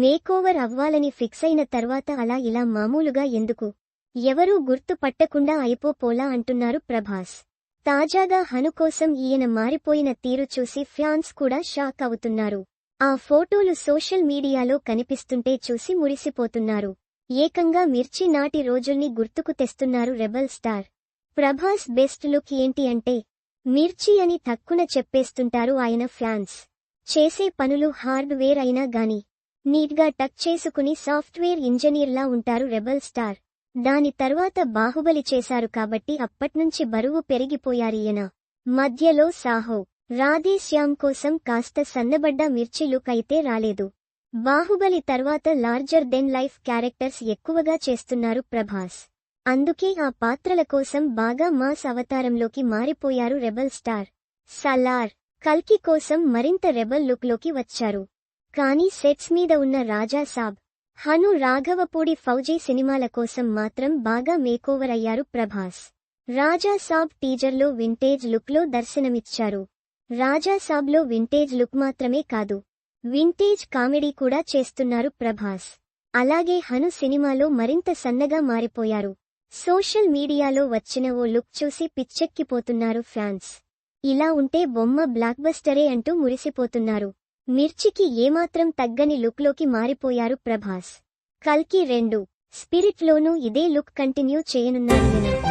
Makeover అవ్వాలని fix అయిన తర్వాత అలా ఇలా మామూలుగా ఎందుకు? ఎవరూ గుర్తు పట్టకుండా అయిపోపోలా అంటున్నారు ప్రభాస్. తాజాగా హను కోసం ఈయన మారిపోయిన తీరు చూసి ఫ్యాన్స్ కూడా షాక్ అవుతున్నారు. ఆ ఫోటోలు సోషల్ మీడియాలో కనిపిస్తుంటే చూసి మురిసిపోతున్నారు. ఏకంగా మిర్చి నాటి రోజుల్ని గుర్తుకు తెస్తున్నారు rebel star. Prabhas best look ఏంటి అంటే మిర్చి అని తక్కున చెప్పేస్తుంటారు ఆయన ఫ్యాన్స్. చేసే పనులు హార్డ్వేర్ అయినా గాని నీట్గా టక్ చేసుకుని సాఫ్ట్వేర్ ఇంజనీర్లా ఉంటారు రెబల్ స్టార్. దాని తర్వాత బాహుబలి చేశారు కాబట్టి అప్పట్నుంచి బరువు పెరిగిపోయారీయన మధ్యలో సాహో రాధేశ్యామ్ కోసం కాస్త సన్నబడ్డ మిర్చి లుక్ అయితే రాలేదు. బాహుబలి తర్వాత లార్జర్ దెన్ లైఫ్ క్యారెక్టర్స్ ఎక్కువగా చేస్తున్నారు ప్రభాస్. అందుకే ఆ పాత్రల కోసం బాగా మాస్ అవతారంలోకి మారిపోయారు రెబల్ స్టార్. సలార్ కల్కి కోసం మరింత రెబల్ లుక్లోకి వచ్చారు. కానీ సెట్స్ మీద ఉన్న రాజా సాబ్ హను రాఘవపూడి ఫౌజీ సినిమాల కోసం మాత్రం బాగా మేకోవర్ అయ్యారు ప్రభాస్. రాజా సాబ్ టీజర్లో వింటేజ్ లుక్లో దర్శనమిచ్చారు. రాజా సాబ్లో వింటేజ్ లుక్ మాత్రమే కాదు వింటేజ్ కామెడీ కూడా చేస్తున్నారు ప్రభాస్. అలాగే హను సినిమాలో మరింత సన్నగా మారిపోయారు. సోషల్ మీడియాలో వచ్చిన ఓ లుక్ చూసి పిచ్చెక్కిపోతున్నారు ఫ్యాన్స్. ఇలా ఉంటే బొమ్మ బ్లాక్బస్టరే అంటూ మురిసిపోతున్నారు. మిర్చికి ఏమాత్రం తగ్గని లుక్లోకి మారిపోయారు ప్రభాస్. కల్కి రెండు. స్పిరిట్లోనూ ఇదే లుక్ కంటిన్యూ చేయనున్నారు